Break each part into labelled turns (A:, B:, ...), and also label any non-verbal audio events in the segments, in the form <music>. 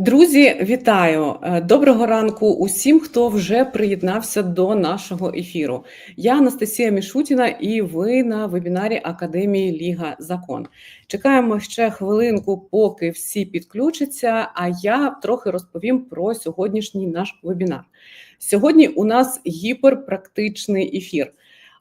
A: Друзі, вітаю! Е, Доброго ранку усім, хто вже приєднався до нашого ефіру. Я Анастасія Мішутіна, і ви на вебінарі Академії Ліга Закон. Чекаємо ще хвилинку, поки всі підключаться. А я трохи розповім про сьогоднішній наш вебінар. Сьогодні у нас гіперпрактичний ефір.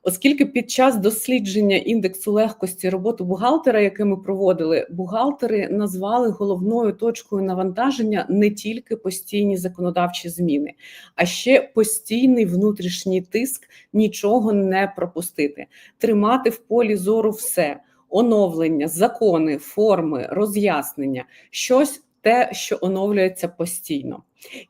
A: Оскільки під час дослідження індексу легкості роботи бухгалтера, яке ми проводили, бухгалтери назвали головною точкою навантаження не тільки постійні законодавчі зміни, а ще постійний внутрішній тиск нічого не пропустити, тримати в полі зору все, оновлення, закони, форми, роз'яснення, щось те, що оновлюється постійно.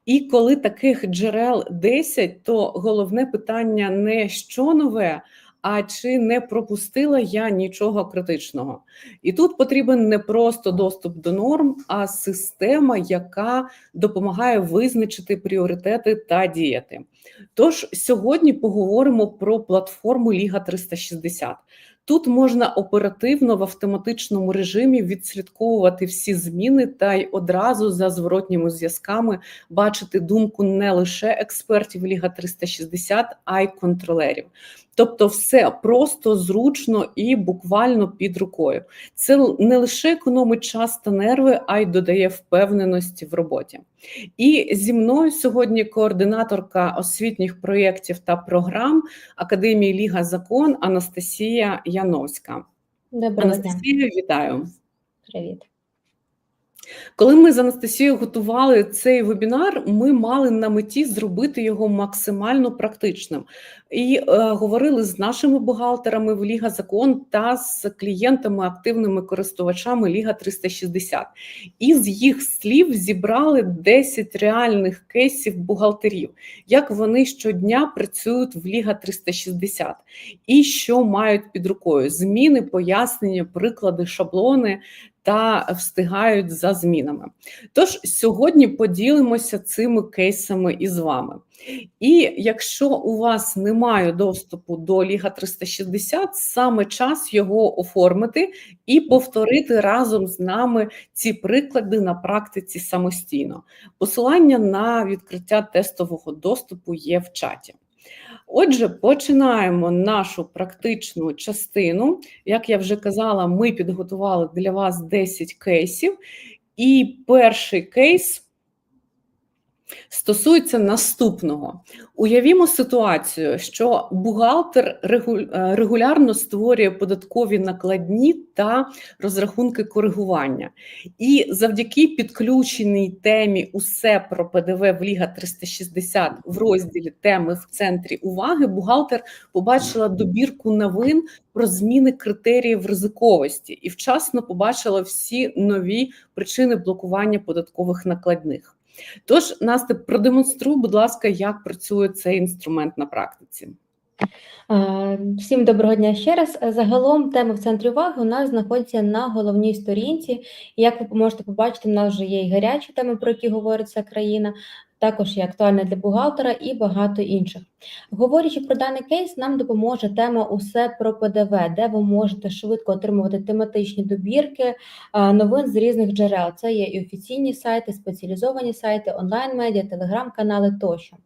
A: І коли таких джерел 10, то головне питання не що нове, а чи не пропустила я нічого критичного. І тут потрібен не просто доступ до норм, а система, яка допомагає визначити пріоритети та діяти. Тож сьогодні поговоримо про платформу Ліга 360. Тут можна оперативно в автоматичному режимі відслідковувати всі зміни та й одразу за зворотніми зв'язками бачити думку не лише експертів Ліга 360, а й контролерів. Тобто, все просто зручно і буквально під рукою. Це не лише економить час та нерви, а й додає впевненості в роботі. І зі мною сьогодні координаторка освітніх проєктів та програм Академії Ліга Закон Анастасія Яновська.
B: Доброго
A: Анастасія, вітаю.
B: Привіт.
A: Коли ми з Анастасією готували цей вебінар, ми мали на меті зробити його максимально практичним. І е, говорили з нашими бухгалтерами в Ліга Закон та з клієнтами, активними користувачами Ліга 360. І з їх слів зібрали 10 реальних кейсів бухгалтерів, як вони щодня працюють в Ліга 360 і що мають під рукою: зміни, пояснення, приклади, шаблони та встигають за змінами. Тож сьогодні поділимося цими кейсами із вами. І якщо у вас немає доступу до Ліга 360, саме час його оформити і повторити разом з нами ці приклади на практиці самостійно. Посилання на відкриття тестового доступу є в чаті. Отже, починаємо нашу практичну частину. Як я вже казала, ми підготували для вас 10 кейсів, і перший кейс стосується наступного. Уявімо ситуацію, що бухгалтер е, регулярно створює податкові накладні та розрахунки коригування. І завдяки підключеній темі Усе про ПДВ в Ліга 360 в розділі теми в центрі уваги бухгалтер побачила добірку новин про зміни критеріїв ризиковості і вчасно побачила всі нові причини блокування податкових накладних. Тож, Насте, продемонструй, будь ласка, як працює цей інструмент на практиці.
B: Е, Всім доброго дня ще раз. Е, Загалом теми в центрі уваги у нас знаходяться на головній сторінці. Як ви можете побачити, в нас вже є і гарячі теми, про які говорить вся країна, також є актуальна для бухгалтера і багато інших. Говорячи про даний кейс, нам допоможе тема Усе про ПДВ, де ви можете швидко отримувати тематичні добірки новин з різних джерел. Це є і офіційні сайти, спеціалізовані сайти, онлайн-медіа, телеграм-канали тощо.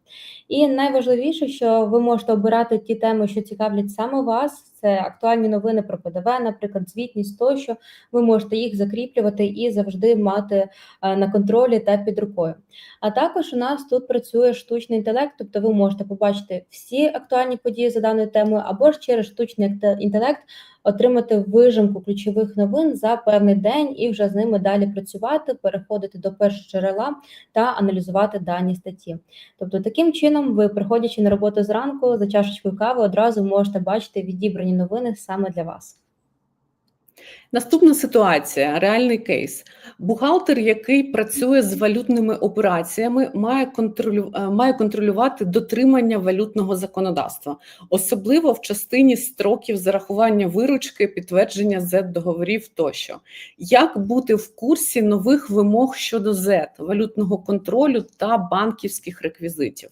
B: І найважливіше, що ви можете обирати ті теми, що цікавлять саме вас. Це актуальні новини про ПДВ, наприклад, звітність тощо. Ви можете їх закріплювати і завжди мати на контролі та під рукою. А також у нас тут працює штучний інтелект, тобто ви можете побачити всі актуальні події за даною темою, або ж через штучний інтелект отримати вижимку ключових новин за певний день і вже з ними далі працювати, переходити до першого джерела та аналізувати дані статті. Тобто, таким чином, ви, приходячи на роботу зранку за чашечкою кави, одразу можете бачити відібрані новини саме для вас.
A: Наступна ситуація, реальний кейс. Бухгалтер, який працює з валютними операціями, має, контролю... е, має контролювати дотримання валютного законодавства, особливо в частині строків зарахування виручки, підтвердження Z-договорів тощо. Як бути в курсі нових вимог щодо Z, валютного контролю та банківських реквізитів?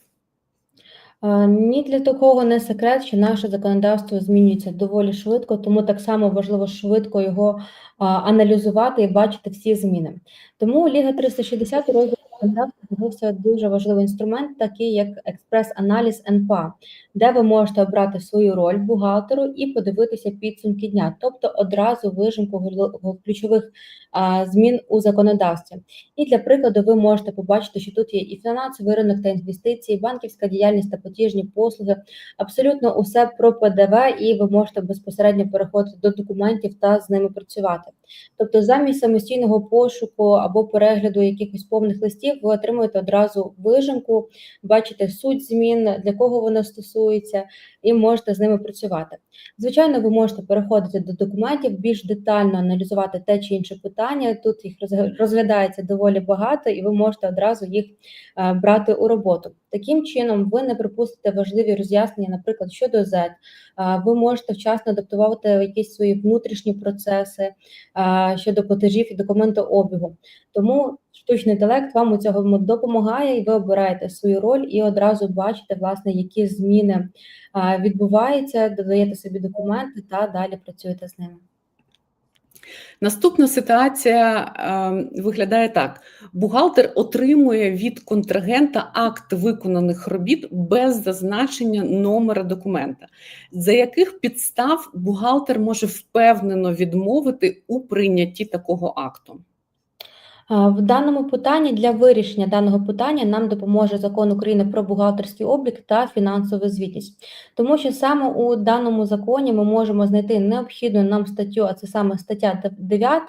B: Е, Ні для такого не секрет, що наше законодавство змінюється доволі швидко, тому так само важливо швидко його аналізувати і бачити всі зміни. Тому Ліга 360 розділ законодавства з'явився дуже важливий інструмент, такий як експрес-аналіз НПА, де ви можете обрати свою роль бухгалтеру і подивитися підсумки дня, тобто одразу вижимку ключових змін у законодавстві. І для прикладу, ви можете побачити, що тут є і фінансовий ринок та інвестиції, банківська діяльність та платіжні послуги, абсолютно усе про ПДВ, і ви можете безпосередньо переходити до документів та з ними працювати. Тобто, замість самостійного пошуку або перегляду якихось повних листів, ви отримуєте одразу вижимку, бачите суть змін, для кого вона стосується, і можете з ними працювати. Звичайно, ви можете переходити до документів, більш детально аналізувати те чи інше питання. Тут їх розглядається доволі багато, і ви можете одразу їх е, брати у роботу. Таким чином, ви не пропустите важливі роз'яснення, наприклад, щодо Z. Е, Ви можете вчасно адаптувати якісь свої внутрішні процеси е, щодо платежів і документообігу. Тому штучний інтелект вам у цьому допомагає, і ви обираєте свою роль і одразу бачите, власне, які зміни відбуваються, додаєте собі документи та далі працюєте з ними.
A: Наступна ситуація е, виглядає так: бухгалтер отримує від контрагента акт виконаних робіт без зазначення номера документа, за яких підстав бухгалтер може впевнено відмовити у прийнятті такого акту.
B: А, В даному питанні для вирішення даного питання нам допоможе закон України про бухгалтерський облік та фінансову звітність, тому що саме у даному законі ми можемо знайти необхідну нам статтю, а це саме стаття 9,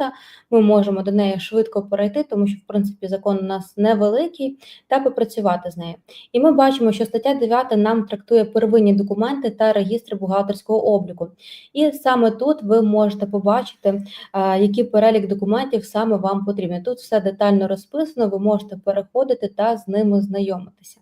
B: Ми можемо до неї швидко перейти, тому що в принципі закон у нас невеликий, та попрацювати з нею. І ми бачимо, що стаття 9 нам трактує первинні документи та регістри бухгалтерського обліку. І саме тут ви можете побачити який перелік документів саме вам потрібен. Тут все детально розписано, ви можете переходити та з ними знайомитися.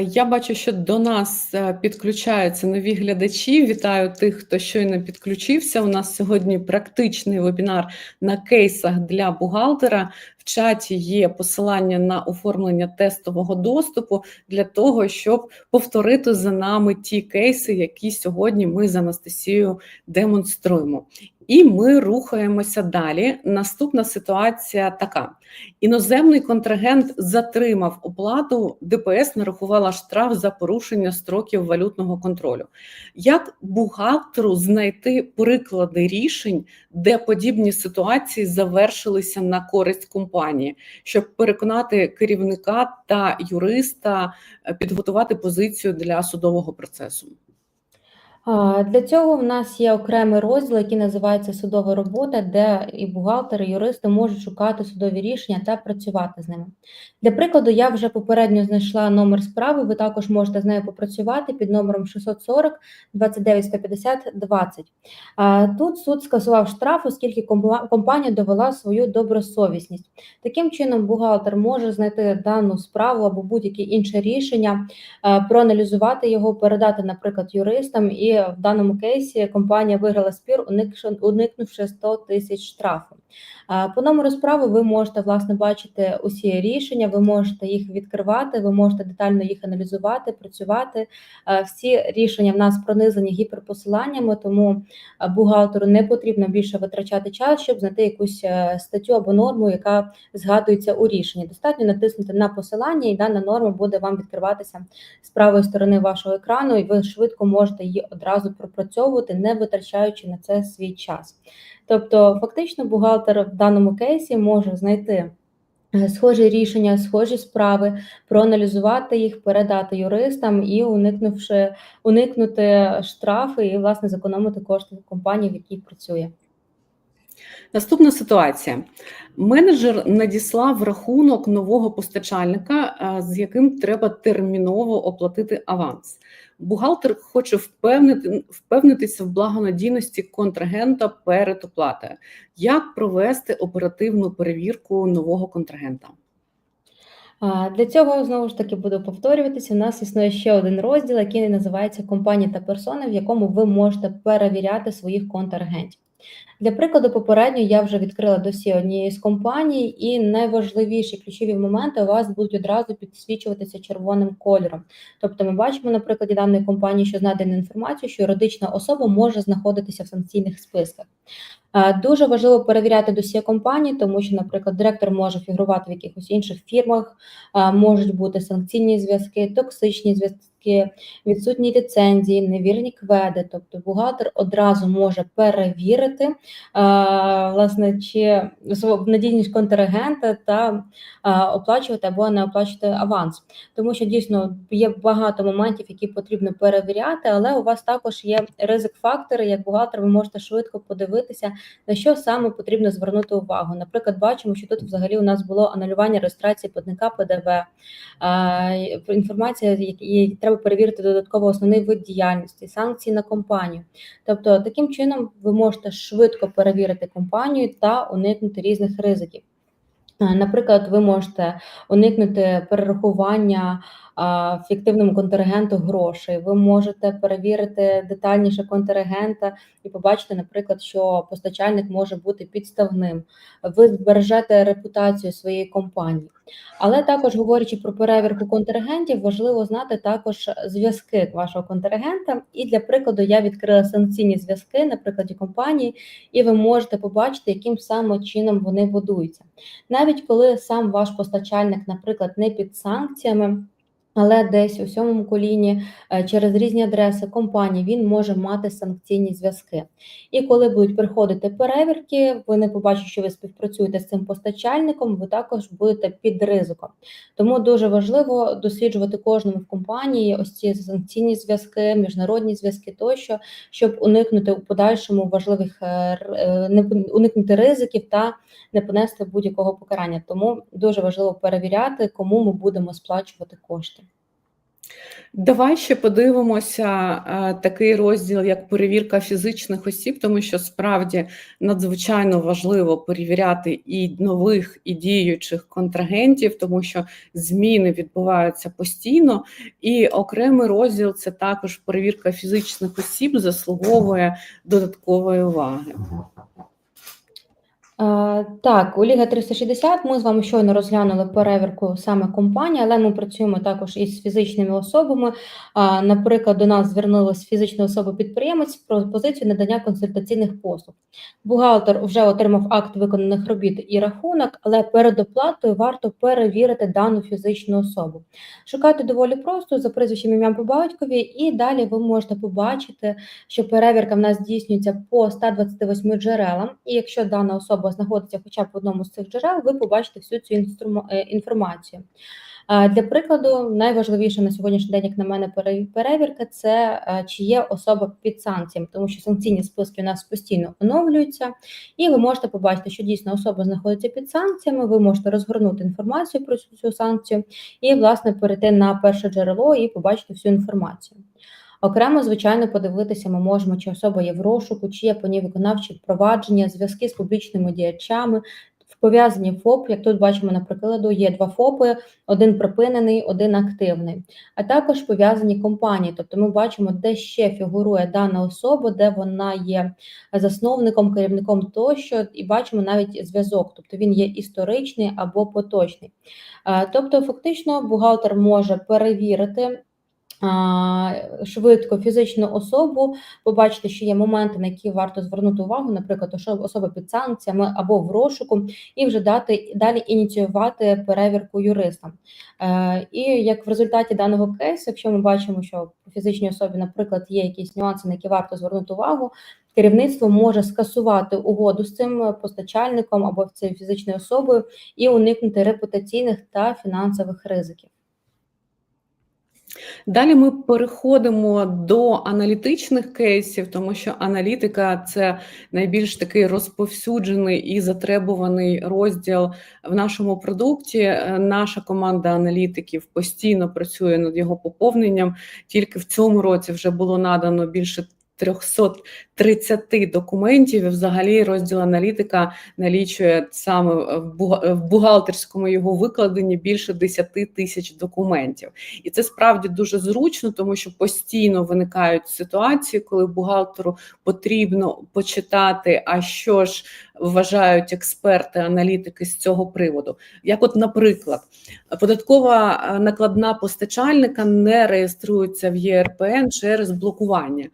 A: Я бачу, що до нас е, підключаються нові глядачі. Вітаю тих, хто щойно підключився. У нас сьогодні практичний вебінар на кейсах для бухгалтера. В чаті є посилання на оформлення тестового доступу для того, щоб повторити за нами ті кейси, які сьогодні ми з Анастасією демонструємо. І ми рухаємося далі. Наступна ситуація така: іноземний контрагент затримав оплату, ДПС нарахувала штраф за порушення строків валютного контролю. Як бухгалтеру знайти приклади рішень, де подібні ситуації завершилися на користь компанії, щоб переконати керівника та юриста е, підготувати позицію для судового процесу?
B: Для цього в нас є окремий розділ, який називається судова робота, де і бухгалтери, і юристи можуть шукати судові рішення та працювати з ними. Для прикладу, я вже попередньо знайшла номер справи. Ви також можете з нею попрацювати під номером 640 29 150 20. А, Тут суд скасував штраф, оскільки компанія довела свою добросовісність. Таким чином, бухгалтер може знайти дану справу або будь-яке інше рішення, проаналізувати його, передати, наприклад, юристам, і в даному кейсі компанія виграла спір, уникнувши 100 тисяч штрафу. По номеру справи ви можете власне бачити усі рішення, ви можете їх відкривати, ви можете детально їх аналізувати, працювати. Всі рішення в нас пронизані гіперпосиланнями, тому бухгалтеру не потрібно більше витрачати час, щоб знайти якусь е, статтю або норму, яка згадується у рішенні. Достатньо натиснути на посилання, і дана норма буде вам відкриватися з правої сторони вашого екрану, і ви швидко можете її одразу пропрацьовувати, не витрачаючи на це свій час. Тобто, фактично, бухгалтер в даному кейсі може знайти е, схожі рішення, схожі справи, проаналізувати їх, передати юристам і уникнувши уникнути штрафи і власне зекономити кошти компанії, в якій працює.
A: Наступна ситуація. Менеджер надіслав рахунок нового постачальника, е, з яким треба терміново оплатити аванс. Бухгалтер хоче впевнити, впевнитися в благонадійності контрагента перед оплатою. Як провести оперативну перевірку нового контрагента?
B: Для цього знову ж таки буду повторюватися. У нас існує ще один розділ, який називається компанії та персони, в якому ви можете перевіряти своїх контрагентів. Для прикладу, попередньо я вже відкрила досі однієї з компаній, і найважливіші ключові моменти у вас будуть одразу підсвічуватися червоним кольором. Тобто, ми бачимо на прикладі даної компанії, що знайдена інформація, що юридична особа може знаходитися в санкційних списках. Е, Дуже важливо перевіряти досьє компанії, тому що, наприклад, директор може фігурувати в якихось інших фірмах, е, можуть бути санкційні зв'язки, токсичні зв'язки, відсутні ліцензії, невірні кведи. Тобто бухгалтер одразу може перевірити е, власне чи надійність контрагента та е, оплачувати або не оплачувати аванс, тому що дійсно є багато моментів, які потрібно перевіряти, але у вас також є ризик-фактори. Як бухгалтер, ви можете швидко подивитися, на що саме потрібно звернути увагу. Наприклад, бачимо, що тут взагалі у нас було анулювання реєстрації платника ПДВ, е, інформація, які треба перевірити додатково основний вид діяльності, санкції на компанію. Тобто, таким чином ви можете швидко перевірити компанію та уникнути різних ризиків. Е, Наприклад, ви можете уникнути перерахування фіктивному контрагенту грошей. Ви можете перевірити детальніше контрагента і побачити, наприклад, що постачальник може бути підставним. Ви збережете репутацію своєї компанії. Але також говорячи про перевірку контрагентів, важливо знати також зв'язки вашого контрагента. І для прикладу я відкрила санкційні зв'язки на прикладі компанії, і ви можете побачити, яким саме чином вони будуються. Навіть коли сам ваш постачальник, наприклад, не під санкціями. Але десь у сьомому коліні е, через різні адреси компанії він може мати санкційні зв'язки. І коли будуть приходити перевірки, ви не побачите, що ви співпрацюєте з цим постачальником, ви також будете під ризиком. Тому дуже важливо досліджувати кожному в компанії ось ці санкційні зв'язки, міжнародні зв'язки тощо, щоб уникнути у подальшому важливих е, е, уникнути ризиків та не понести будь-якого покарання. Тому дуже важливо перевіряти, кому ми будемо сплачувати кошти.
A: Давай ще подивимося е, такий розділ, як перевірка фізичних осіб, тому що справді надзвичайно важливо перевіряти і нових, і діючих контрагентів, тому що зміни відбуваються постійно. І окремий розділ це також перевірка фізичних осіб, заслуговує додаткової уваги.
B: Е, Так, у Ліга 360 ми з вами щойно розглянули перевірку саме компанії, але ми працюємо також із фізичними особами. Наприклад, до нас звернулася фізична особа-підприємець про позицію надання консультаційних послуг. Бухгалтер вже отримав акт виконаних робіт і рахунок, але перед оплатою варто перевірити дану фізичну особу. Шукати доволі просто за прізвищем ім'ям по батькові, і далі ви можете побачити, що перевірка в нас здійснюється по 128 джерелам, і якщо дана особа знаходиться хоча б в одному з цих джерел, ви побачите всю цю е, інформацію. Для прикладу, найважливіше на сьогоднішній день, як на мене, перевірка це е, чи є особа під санкціями, тому що санкційні списки у нас постійно оновлюються, і ви можете побачити, що дійсно особа знаходиться під санкціями. Ви можете розгорнути інформацію про цю санкцію і, власне, перейти на перше джерело і побачити всю інформацію. Окремо, звичайно, подивитися ми можемо, чи особа є в розшуку, чи є по ній виконавчі провадження, зв'язки з публічними діячами, пов'язані ФОП. Як тут бачимо на прикладу, є два ФОПи, один припинений, один активний, а також пов'язані компанії. Тобто ми бачимо, де ще фігурує дана особа, де вона є засновником, керівником тощо, і бачимо навіть зв'язок, тобто він є історичний або поточний. Е, Тобто, фактично, бухгалтер може перевірити. Швидко фізичну особу, побачити, що є моменти, на які варто звернути увагу, наприклад, особа під санкціями або в розшуку, і вже дати далі ініціювати перевірку юристам. Е, І як в результаті даного кейсу, якщо ми бачимо, що по фізичній особі, наприклад, є якісь нюанси, на які варто звернути увагу, керівництво може скасувати угоду з цим постачальником або цією фізичною особою і уникнути репутаційних та фінансових ризиків.
A: Далі ми переходимо до аналітичних кейсів, тому що аналітика це найбільш такий розповсюджений і затребуваний розділ в нашому продукті. Е, Наша команда аналітиків постійно працює над його поповненням. Тільки в цьому році вже було надано більше 330 документів. Взагалі розділ аналітика налічує саме в бухгалтерському його викладенні більше 10 тисяч документів. І це справді дуже зручно, тому що постійно виникають ситуації, коли бухгалтеру потрібно почитати, а що ж вважають експерти, аналітики з цього приводу. Як, от, наприклад, податкова е, накладна постачальника не реєструється в ЄРПН через блокування.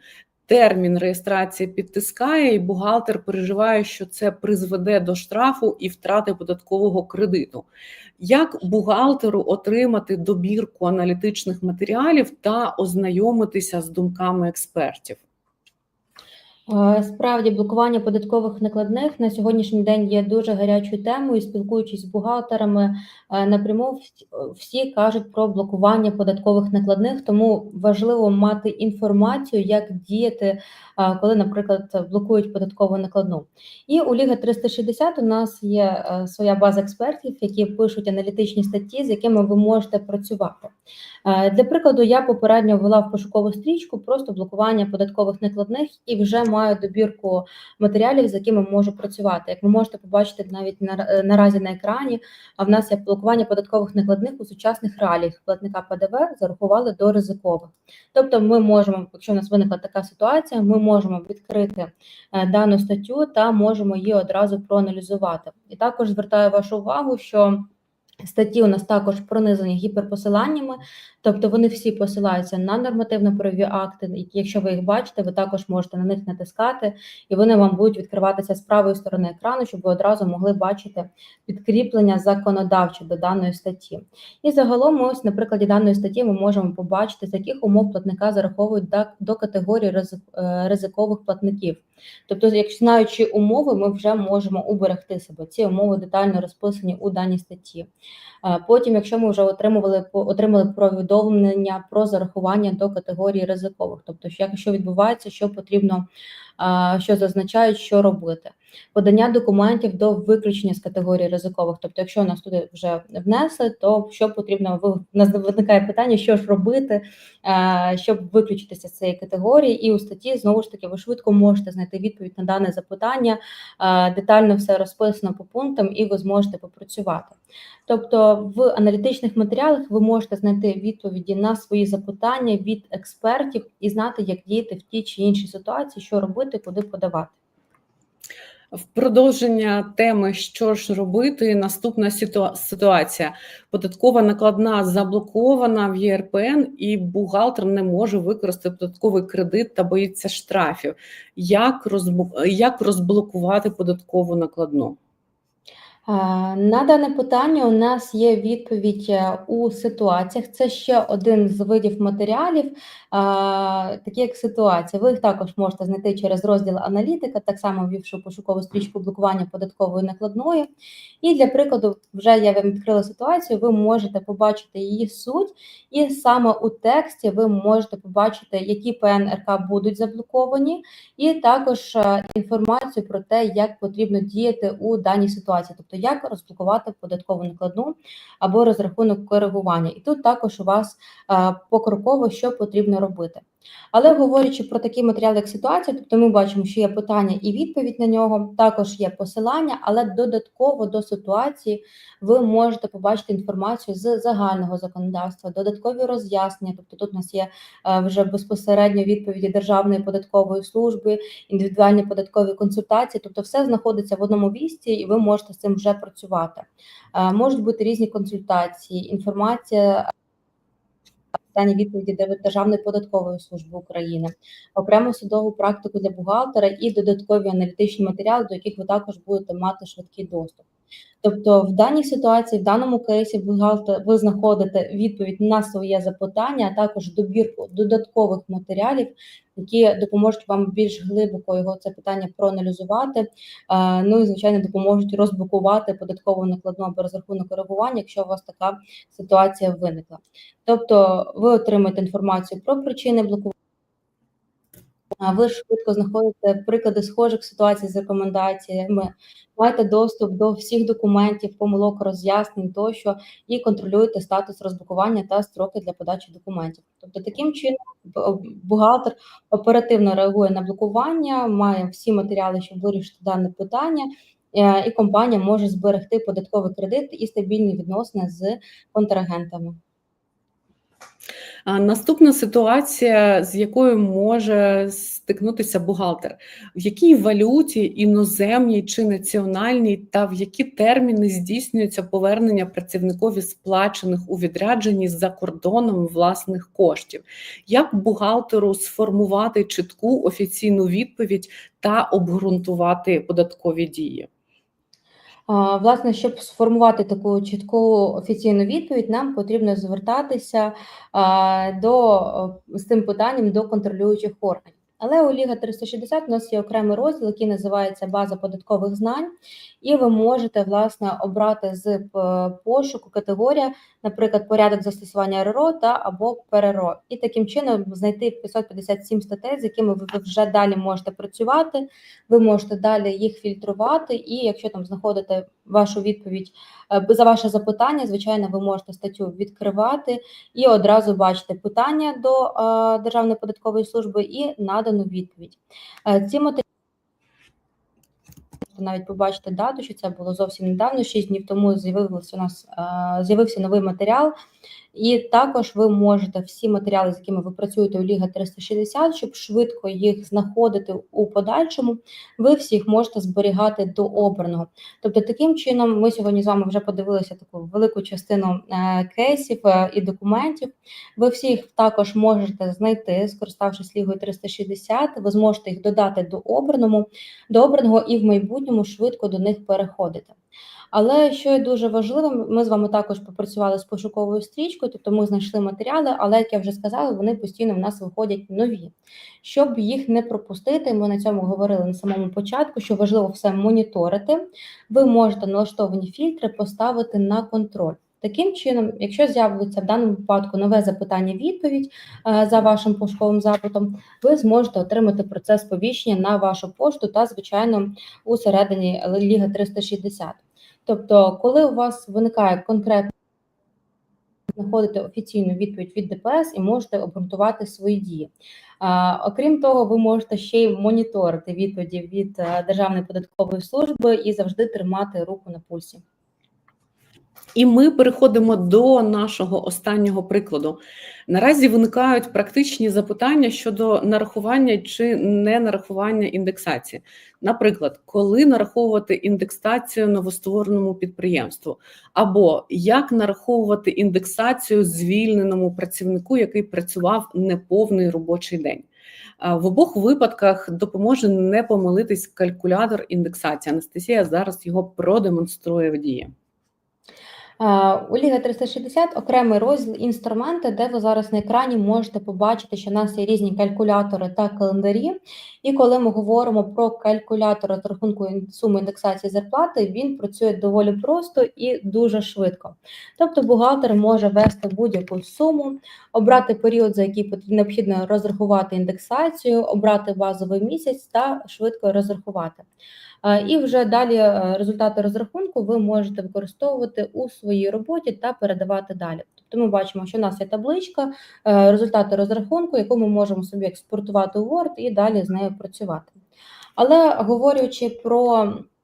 A: Термін реєстрації підтискає, і бухгалтер переживає, що це призведе до штрафу і втрати податкового кредиту. Як бухгалтеру отримати добірку аналітичних матеріалів та ознайомитися з думками експертів?
B: Е, Справді, блокування податкових накладних на сьогоднішній день є дуже гарячою темою. Спілкуючись з бухгалтерами е, напряму, всі кажуть про блокування податкових накладних, тому важливо мати інформацію, як діяти, е, коли, наприклад, блокують податкову накладну. І у Ліга 360 у нас є е, своя база експертів, які пишуть аналітичні статті, з якими ви можете працювати. Е, Для прикладу, я попередньо ввела в пошукову стрічку просто блокування податкових накладних і вже маю добірку матеріалів, з якими можу працювати. Як ви можете побачити навіть на- е, наразі на екрані, а в нас є блокування податкових накладних у сучасних реаліях платника ПДВ зарахували до ризикових. Тобто, ми можемо, якщо у нас виникла така ситуація, ми можемо відкрити е, дану статтю та можемо її одразу проаналізувати. І також звертаю вашу увагу, що Статті у нас також пронизані гіперпосиланнями, тобто вони всі посилаються на нормативно-правові акти. Якщо ви їх бачите, ви також можете на них натискати, і вони вам будуть відкриватися з правої сторони екрану, щоб ви одразу могли бачити підкріплення законодавче до даної статті. І загалом, ось на прикладі даної статті, ми можемо побачити, з яких умов платника зараховують до категорії е, ризикових платників. Тобто, якщо знаючи умови, ми вже можемо уберегти себе. Ці умови детально розписані у даній статті. Е, Потім, якщо ми вже отримували отримали повідомлення про зарахування до категорії ризикових, тобто як що відбувається, що потрібно, е, що зазначають, що робити. Подання документів до виключення з категорії ризикових. Тобто, якщо нас туди вже внесли, то що потрібно у нас виникає питання, що ж робити, е, щоб виключитися з цієї категорії, і у статті знову ж таки ви швидко можете знайти відповідь на дане запитання. е, Детально все розписано по пунктам, і ви зможете попрацювати. Тобто, в аналітичних матеріалах ви можете знайти відповіді на свої запитання від експертів і знати, як діяти в тій чи іншій ситуації, що робити, куди подавати.
A: В продовження теми, що ж робити, наступна ситуація. Податкова накладна заблокована в ЄРПН, і бухгалтер не може використати податковий кредит та боїться штрафів. Як, розблокувати податкову накладну?
B: Е, На дане питання у нас є відповідь е, у ситуаціях. Це ще один з видів матеріалів, е, такі як ситуація. Ви їх також можете знайти через розділ аналітика, так само ввівши пошукову стрічку блокування податкової накладної. І для прикладу, вже я вам відкрила ситуацію, ви можете побачити її суть, і саме у тексті ви можете побачити, які ПНРК будуть заблоковані, і також інформацію про те, як потрібно діяти у даній ситуації, тобто як розблокувати податкову накладну або розрахунок коригування. І тут також у вас е, покроково, що потрібно робити. Але говорячи про такі матеріали, як ситуація, тобто ми бачимо, що є питання і відповідь на нього, також є посилання, але додатково до ситуації ви можете побачити інформацію з загального законодавства, додаткові роз'яснення. Тобто тут у нас є е, вже безпосередньо відповіді Державної податкової служби, індивідуальні податкові консультації, тобто все знаходиться в одному місці, і ви можете з цим вже працювати. Е, Можуть бути різні консультації, інформація. Питання відповіді Дер- Державної податкової служби України, окрему судову практику для бухгалтера і додаткові аналітичні матеріали, до яких ви також будете мати швидкий доступ. Тобто, в даній ситуації, в даному кейсі, ви знаходите відповідь на своє запитання, а також добірку додаткових матеріалів, які допоможуть вам більш глибоко його це питання проаналізувати. Е, Ну і звичайно допоможуть розблокувати податкову накладну або розрахунок коригування, якщо у вас така ситуація виникла. Тобто, ви отримаєте інформацію про причини блокування. Ви швидко знаходите приклади схожих ситуацій з рекомендаціями, маєте доступ до всіх документів, помилок, роз'яснень тощо, і контролюєте статус розблокування та строки для подачі документів. Тобто, таким чином бухгалтер оперативно реагує на блокування, має всі матеріали, щоб вирішити дане питання, е, і компанія може зберегти податковий кредит і стабільні відносини з контрагентами.
A: Наступна ситуація, з якою може стикнутися бухгалтер, в якій валюті іноземній чи національній, та в які терміни здійснюється повернення працівникові сплачених у відрядженні за кордоном власних коштів, як бухгалтеру сформувати чітку офіційну відповідь та обґрунтувати податкові дії.
B: Власне, щоб сформувати таку чітку офіційну відповідь, нам потрібно звертатися до з цим питанням до контролюючих органів. Але у Ліга 360 у нас є окремий розділ, який називається база податкових знань, і ви можете власне обрати з пошуку категорія, наприклад, порядок застосування РРО та або ПРРО, і таким чином знайти 557 статей, з якими ви вже далі можете працювати. Ви можете далі їх фільтрувати, і якщо там знаходите вашу відповідь за ваше запитання, звичайно, ви можете статтю відкривати і одразу бачити питання до е, Державної податкової служби і надану відповідь. Е, ці матеріали навіть побачити дату, що це було зовсім недавно, 6 днів тому з'явився у нас е, з'явився новий матеріал. І також ви можете всі матеріали, з якими ви працюєте у Ліга 360, щоб швидко їх знаходити у подальшому, ви всіх можете зберігати до обраного. Тобто, таким чином, ми сьогодні з вами вже подивилися таку велику частину е, кейсів е, і документів. Ви всіх також можете знайти, скориставшись Лігою 360, ви зможете їх додати до обраного, до обраного і в майбутньому швидко до них переходити. Але що є дуже важливим, ми з вами також попрацювали з пошуковою стрічкою, тобто ми знайшли матеріали, але як я вже сказала, вони постійно в нас виходять нові. Щоб їх не пропустити, ми на цьому говорили на самому початку, що важливо все моніторити. Ви можете налаштовані фільтри поставити на контроль. Таким чином, якщо з'явиться в даному випадку нове запитання-відповідь е, за вашим пошуковим запитом, ви зможете отримати процес сповіщення на вашу пошту та, звичайно, у середині Ліга 360. Тобто, коли у вас виникає конкретно знаходите офіційну відповідь від ДПС і можете обґрунтувати свої дії. А, окрім того, ви можете ще й моніторити відповіді від Державної податкової служби і завжди тримати руку на пульсі.
A: І ми переходимо до нашого останнього прикладу. Наразі виникають практичні запитання щодо нарахування чи не нарахування індексації. Наприклад, коли нараховувати індексацію новоствореному підприємству, або як нараховувати індексацію звільненому працівнику, який працював неповний робочий день. В обох випадках допоможе не помилитись калькулятор індексації. Анастасія зараз його продемонструє в дії.
B: У Ліга 360 окремий розділ інструменти, де ви зараз на екрані можете побачити, що в нас є різні калькулятори та календарі. І коли ми говоримо про калькулятор з рахунку суми індексації зарплати, він працює доволі просто і дуже швидко. Тобто, бухгалтер може ввести будь-яку суму, обрати період, за який необхідно розрахувати індексацію, обрати базовий місяць та швидко розрахувати. І вже далі е, результати розрахунку ви можете використовувати у своїй роботі та передавати далі. Тобто ми бачимо, що у нас є табличка, е, результати розрахунку, яку ми можемо собі експортувати у Word і далі з нею працювати. Але говорячи про Е,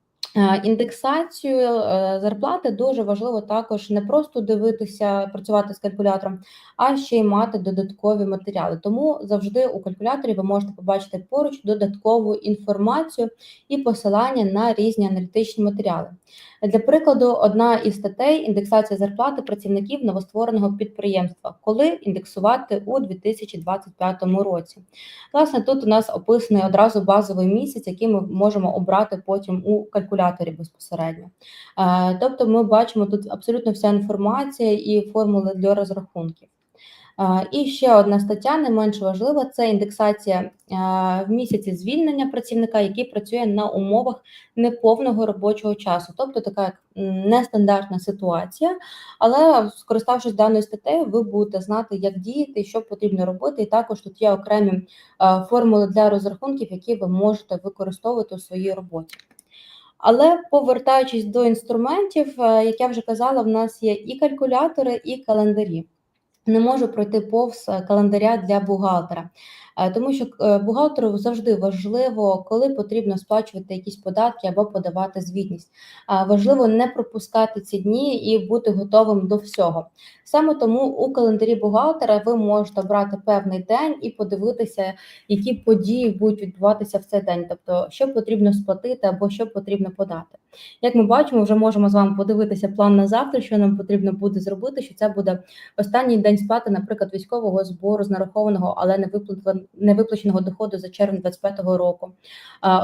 B: індексацію е, зарплати дуже важливо також не просто дивитися, працювати з калькулятором, а ще й мати додаткові матеріали. Тому завжди у калькуляторі ви можете побачити поруч додаткову інформацію і посилання на різні аналітичні матеріали. Для прикладу, одна із статей індексація зарплати працівників новоствореного підприємства, коли індексувати у 2025 році. Власне, тут у нас описаний одразу базовий місяць, який ми можемо обрати потім у калькуляторі безпосередньо. Е, тобто, ми бачимо тут абсолютно вся інформація і формули для розрахунків. І ще одна стаття, не менш важлива, це індексація в місяці звільнення працівника, який працює на умовах неповного робочого часу, тобто така нестандартна ситуація. Але скориставшись даною статтею, ви будете знати, як діяти, що потрібно робити. І також тут є окремі формули для розрахунків, які ви можете використовувати у своїй роботі. Але повертаючись до інструментів, як я вже казала, в нас є і калькулятори, і календарі. не можу пройти повз е, календаря для бухгалтера. Е, Тому що е, бухгалтеру завжди важливо, коли потрібно сплачувати якісь податки або подавати звітність. Важливо не пропускати ці дні і бути готовим до всього. Саме тому у календарі бухгалтера ви можете обрати певний день і подивитися, які події будуть відбуватися в цей день, тобто що потрібно сплатити або що потрібно подати. Як ми бачимо, вже можемо з вами подивитися план на завтра, що нам потрібно буде зробити. Що це буде останній день сплати, наприклад, військового збору з нарахованого, але не виплат- не виплаченого доходу за червень 25-го року.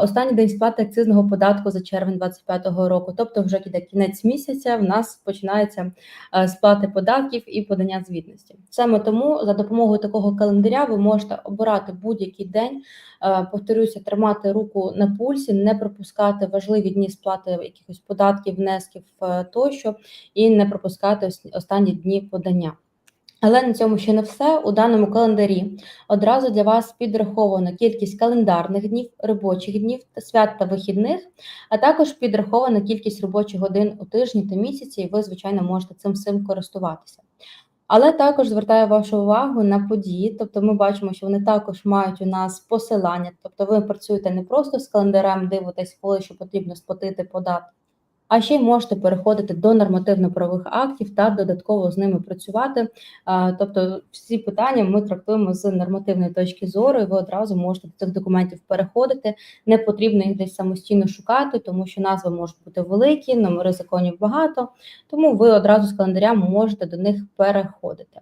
B: Останній день сплати акцизного податку за червень 25-го року. Тобто, вже кінець місяця. В нас починається е, сплати податків і подання звітності. Саме тому за допомогою такого календаря ви можете обирати будь-який день. е, Повторюся, тримати руку на пульсі, не пропускати важливі дні сплати якихось податків, внесків е, тощо, і не пропускати останні дні подання. Але на цьому ще не все. У даному календарі одразу для вас підрахована кількість календарних днів, робочих днів, свят та вихідних, а також підрахована кількість робочих годин у тижні та місяці, і ви, звичайно, можете цим всім користуватися. Але також звертаю вашу увагу на події, тобто ми бачимо, що вони також мають у нас посилання, тобто ви працюєте не просто з календарем, дивитесь, коли що потрібно сплатити податки, а ще й можете переходити до нормативно-правових актів та додатково з ними працювати. Тобто, всі питання ми трактуємо з нормативної точки зору, і ви одразу можете до цих документів переходити. Не потрібно їх десь самостійно шукати, тому що назви можуть бути великі, номери законів багато. Тому ви одразу з календаря можете до них переходити.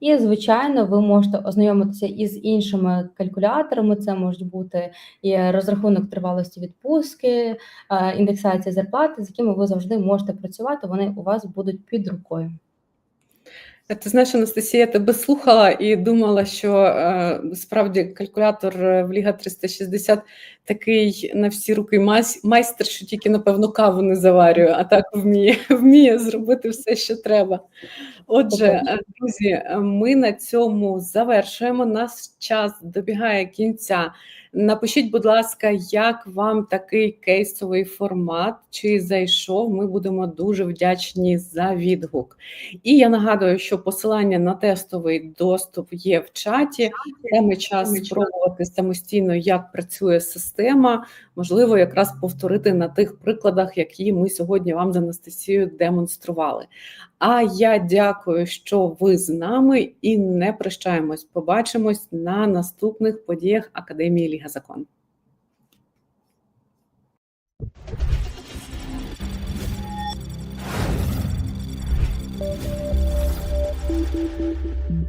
B: І, звичайно, ви можете ознайомитися із іншими калькуляторами. Це можуть бути і розрахунок тривалості відпустки, е, індексація зарплати, з якими ви завжди можете працювати. Вони у вас будуть під рукою.
A: Ти знаєш, Анастасія, тебе слухала і думала, що е, справді калькулятор е, в Ліга 360 такий на всі руки майстер, що тільки, напевно, каву не заварює, а так вміє, <laughs> вміє зробити все, що треба. Отже, е, друзі, е, ми на цьому завершуємо. Наш час добігає кінця. Напишіть, будь ласка, як вам такий кейсовий формат, чи зайшов. Ми будемо дуже вдячні за відгук. І я нагадую, що посилання на тестовий доступ є в чаті. Саме час спробувати самостійно, як працює система. Можливо, якраз повторити на тих прикладах, які ми сьогодні вам з Анастасією демонстрували. А я дякую, що ви з нами і не прощаємось. Побачимось на наступних подіях Академії Ліга Закон.
C: Thank you.